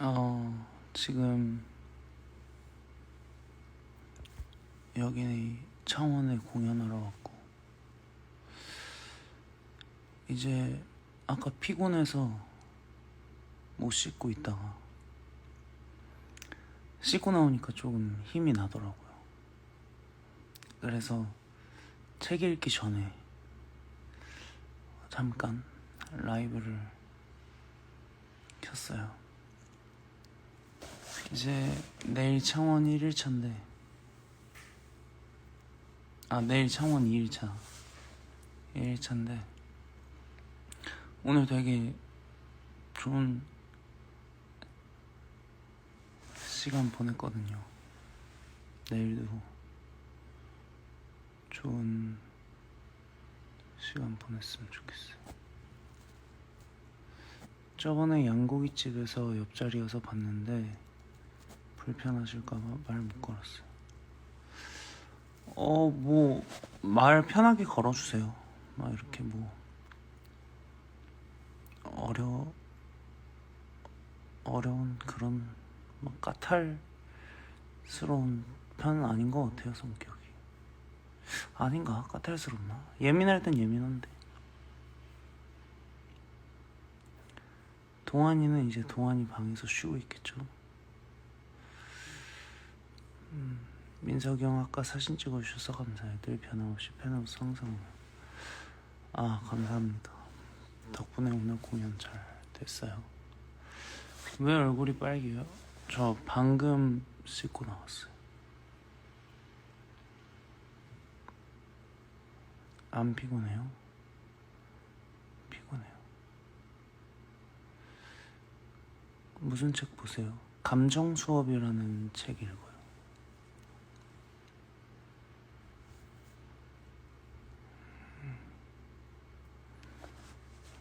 어, 지금 여기 창원에 공연하러 왔고 이제 아까 피곤해서 못 씻고 있다가 씻고 나오니까 조금 힘이 나더라고요. 그래서 책 읽기 전에 잠깐 라이브를 켰어요. 이제 내일 창원 1일차인데. 아 내일 창원 2일차. 1일차인데. 오늘 되게 좋은 시간 보냈거든요. 내일도 좋은 시간 보냈으면 좋겠어요. 저번에 양고기집에서 옆자리여서 봤는데 불편하실까봐 말 못 걸었어요. 어, 뭐, 말 편하게 걸어주세요. 막 이렇게 뭐, 어려, 어려운 그런, 막 까탈스러운 편은 아닌 것 같아요, 성격이. 아닌가? 까탈스럽나? 예민할 땐 예민한데. 동환이는 이제 동환이 방에서 쉬고 있겠죠. 음, 민석이 형 아까 사진 찍어주셔서 감사해요. 늘 변함없이 팬으로서 항상 아 감사합니다. 덕분에 오늘 공연 잘 됐어요. 왜 얼굴이 빨개요? 저 방금 씻고 나왔어요. 안 피곤해요? 피곤해요. 무슨 책 보세요? 감정 수업이라는 책 읽어요.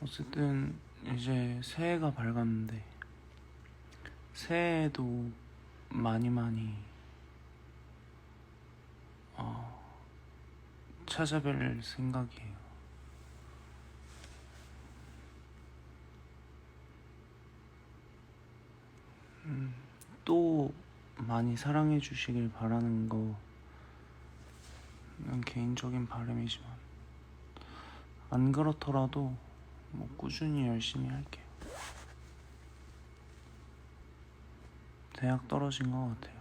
어쨌든 이제 새해가 밝았는데 새해에도 많이 많이 어, 찾아뵐 생각이에요. 음, 또 많이 사랑해 주시길 바라는 거는 개인적인 바람이지만 안 그렇더라도 뭐 꾸준히 열심히 할게요. 대학 떨어진 것 같아요.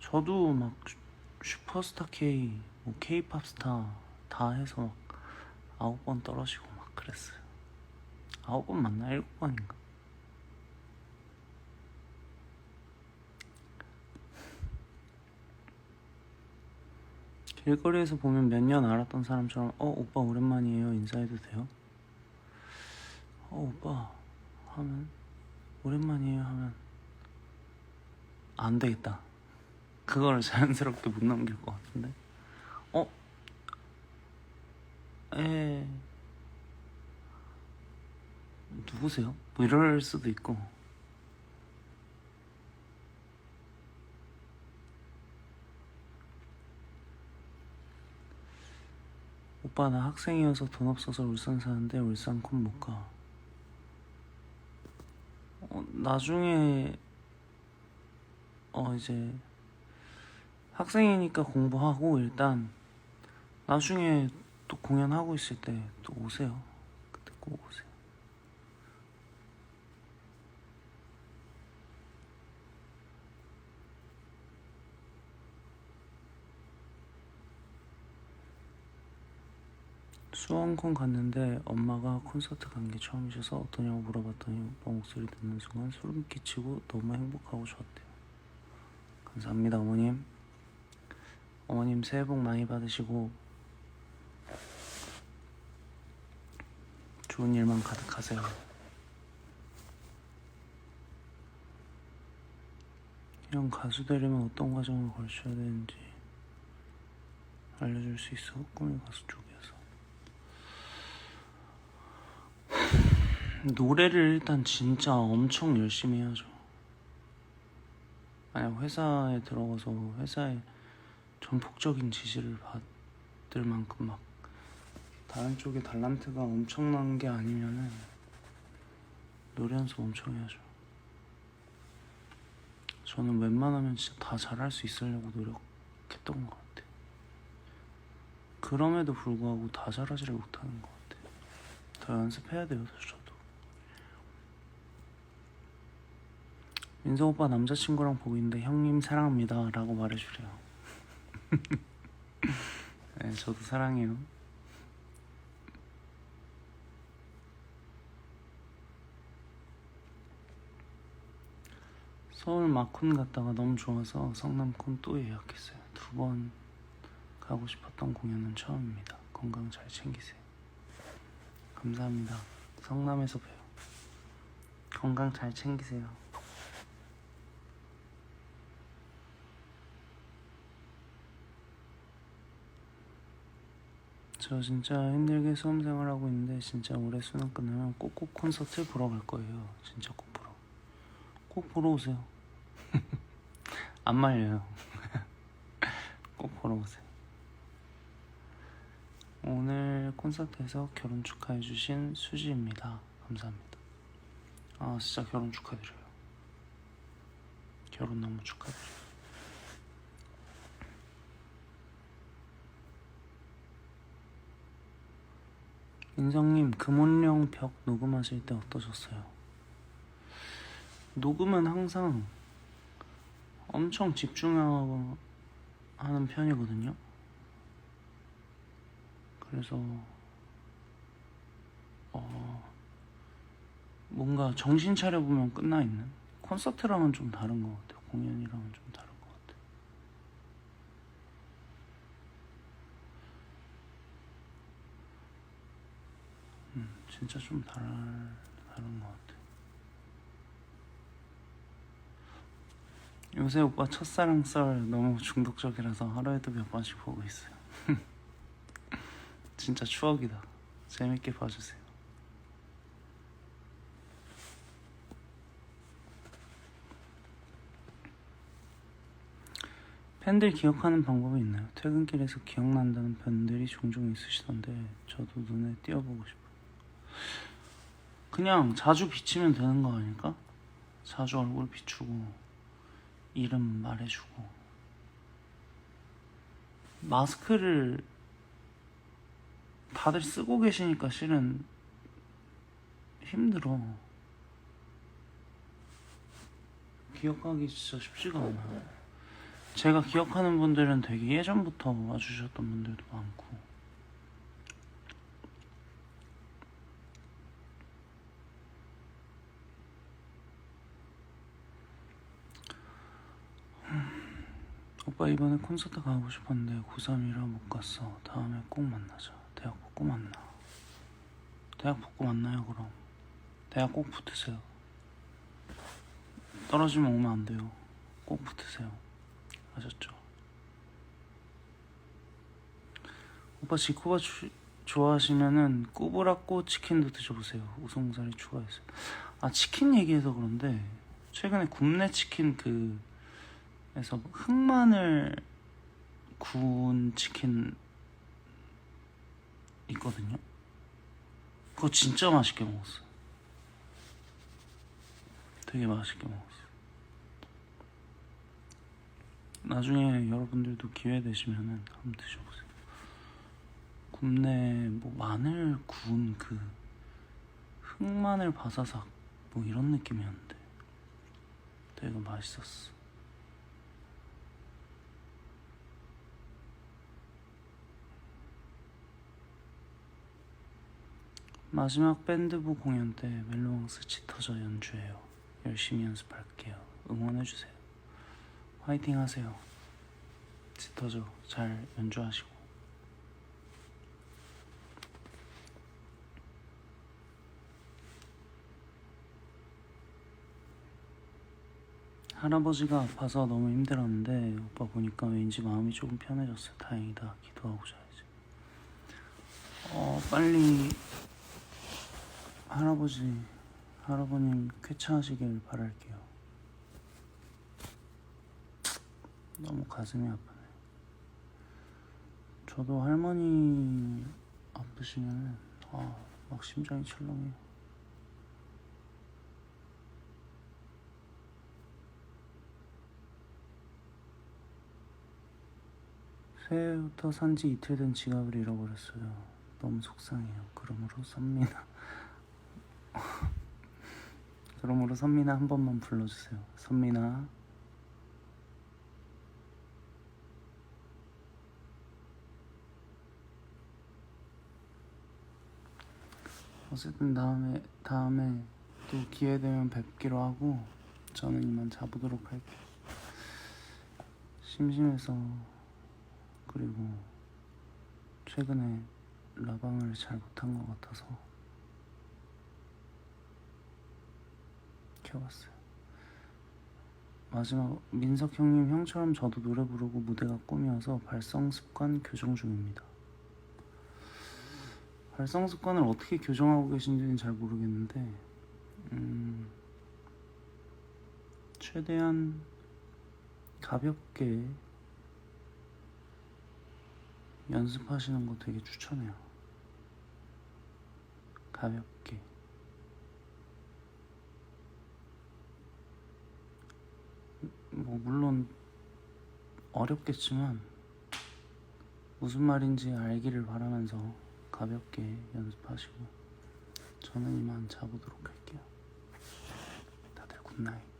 저도 막 슈- 슈퍼스타 K, 뭐 K-팝 스타 다 해서 막 아홉 번 떨어지고 막 그랬어요. 아홉 번 맞나? 일곱 번인가? 길거리에서 보면 몇 년 알았던 사람처럼 어 오빠 오랜만이에요 인사해도 돼요? 어 오빠 하면 오랜만이에요 하면 안 되겠다 그거를 자연스럽게 못 넘길 것 같은데 어? 에 누구세요? 뭐 이럴 수도 있고 오빠 나 학생이어서 돈 없어서 울산 사는데 울산 콘 못 가. 어, 나중에 어 이제 학생이니까 공부하고 일단 나중에 또 공연하고 있을 때 또 오세요. 그때 꼭 오세요. 수원콘 갔는데 엄마가 콘서트 간 게 처음이셔서 어떠냐고 물어봤더니 오빠 목소리 듣는 순간 소름 끼치고 너무 행복하고 좋았대요. 감사합니다 어머님. 어머님 새해 복 많이 받으시고 좋은 일만 가득하세요. 형 가수 되려면 어떤 과정을 거쳐야 되는지 알려줄 수 있어? 꿈이 가수 쪽에서. 노래를 일단 진짜 엄청 열심히 해야죠. 만약 회사에 들어가서 회사에 전폭적인 지시를 받을 만큼 막 다른 쪽에 달란트가 엄청난 게 아니면은 노래 연습 엄청 해야죠. 저는 웬만하면 진짜 다 잘할 수 있으려고 노력했던 것 같아요. 그럼에도 불구하고 다 잘하지를 못하는 것 같아요. 더 연습해야 돼요, 저도. 민석 오빠 남자친구랑 보고 있는데 형님 사랑합니다 라고 말해주래요. 네, 저도 사랑해요. 서울 마콘 갔다가 너무 좋아서 성남콘 또 예약했어요. 두 번 가고 싶었던 공연은 처음입니다. 건강 잘 챙기세요. 감사합니다. 성남에서 봬요. 건강 잘 챙기세요. 저 진짜 힘들게 수험 생활 하고 있는데 진짜 올해 수능 끝나면 꼭꼭 콘서트 보러 갈 거예요. 진짜 꼭 보러. 꼭 보러 오세요. 안 말려요. 꼭 보러 오세요. 오늘 콘서트에서 결혼 축하해주신 수지입니다. 감사합니다. 아, 진짜 결혼 축하드려요. 결혼 너무 축하드려요. 인성님, 금온령 벽 녹음하실 때 어떠셨어요? 녹음은 항상 엄청 집중하고 하는 편이거든요. 그래서 어 뭔가 정신 차려 보면 끝나 있는 콘서트랑은 좀 다른 것 같아요. 공연이랑은 좀 다른 것 같아요. 음, 진짜 좀 다른 다른 것 같아요. 요새 오빠 첫사랑 썰 너무 중독적이라서 하루에도 몇 번씩 보고 있어요. 진짜 추억이다. 재밌게 봐주세요. 팬들 기억하는 방법이 있나요? 퇴근길에서 기억난다는 팬들이 종종 있으시던데 저도 눈에 띄어보고 싶어요. 그냥 자주 비치면 되는 거 아닐까? 자주 얼굴 비추고 이름 말해주고 마스크를 다들 쓰고 계시니까 실은 힘들어. 기억하기 진짜 쉽지가 않아요. 제가 기억하는 분들은 되게 예전부터 와주셨던 분들도 많고. 오빠 이번에 콘서트 가고 싶었는데 고3이라 못 갔어. 다음에 꼭 만나자. 대학 붙고 만나. 대학 붙고 만나요 그럼. 대학 꼭 붙으세요. 떨어지면 오면 안 돼요. 꼭 붙으세요. 아셨죠? 오빠 지코바 주- 좋아하시면은 꾸브라꼬 치킨도 드셔보세요. 우송살이 추가해서. 아 치킨 얘기해서 그런데 최근에 굽네 치킨 그 에서 흑마늘 구운 치킨 있거든요. 그거 진짜 맛있게 먹었어 요. 되게 맛있게 먹었어 요. 나중에 여러분들도 기회 되시면은 한번 드셔보세요. 굽네 뭐 마늘 구운 그 흑마늘 바사삭 뭐 이런 느낌이었는데 되게 맛있었어. 마지막 밴드부 공연 때 멜로망스 짙어져 연주해요. 열심히 연습할게요. 응원해주세요. 화이팅 하세요. 짙어져 잘 연주하시고. 할아버지가 아파서 너무 힘들었는데 오빠 보니까 왠지 마음이 조금 편해졌어요. 다행이다. 기도하고 자야지. 어 빨리 할아버지, 할아버님 쾌차하시길 바랄게요. 너무 가슴이 아프네. 저도 할머니 아프시면 아, 막 심장이 철렁해요. 새해부터 산지 이틀 된 지갑을 잃어버렸어요. 너무 속상해요. 그러므로 선미나 그러므로 선미나 한 번만 불러주세요. 선미나. 어쨌든 다음에 다음에 또 기회 되면 뵙기로 하고 저는 이만 자보도록 할게요. 심심해서 그리고 최근에 라방을 잘 못한 것 같아서 켜봤어요. 마지막 민석 형님 형처럼 저도 노래 부르고 무대가 꿈이어서 발성 습관 교정 중입니다. 발성 습관을 어떻게 교정하고 계신지는 잘 모르겠는데 음, 최대한 가볍게 연습하시는 거 되게 추천해요. 가볍게. 뭐 물론 어렵겠지만 무슨 말인지 알기를 바라면서 가볍게 연습하시고 저는 이만 자보도록 할게요. 다들 굿나잇.